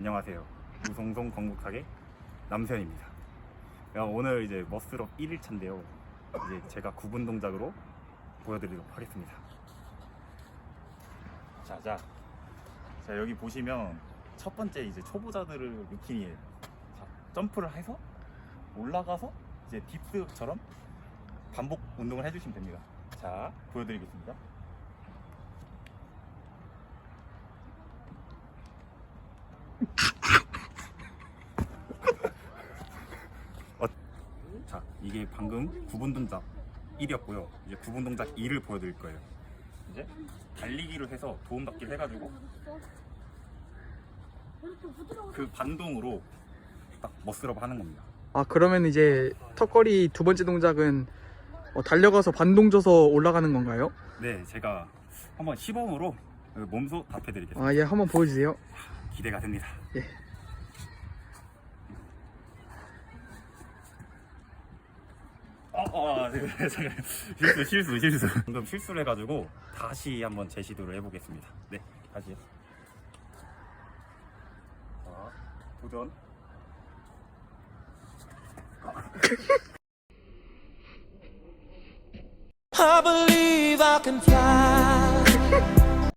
안녕하세요. 우송송 건국하게 남세현입니다. 야, 오늘 이제 머스럽 1일차인데요. 이제 제가 구분 동작으로 보여드리도록 하겠습니다. 자, 자, 자 여기 보시면 첫 번째 이제 초보자들을 루틴이에요. 자, 점프를 해서 올라가서 이제 딥스처럼 반복 운동을 해주시면 됩니다. 자, 보여드리겠습니다. 어, 자, 이게 방금 구분 동작 1이었고요. 이제 구분 동작 2를 보여드릴 거예요. 이제 달리기로 해서 도움받기를 해가지고 그 반동으로 딱 머스럽 하는 겁니다. 아 그러면 이제 턱걸이 두 번째 동작은 어, 달려가서 반동 줘서 올라가는 건가요? 네, 제가 한번 시범으로 그 몸소 답해드리겠습니다. 아 예 한번 보여주세요. 기대가 됩니다. 예. 어, 어, 네, 네, 잠깐. 실수, 실수, 실수. 방금 실수를 해가지고 다시 한번 재시도를 해보겠습니다. 네, 다시요. 자, 도전. I believe I can fly.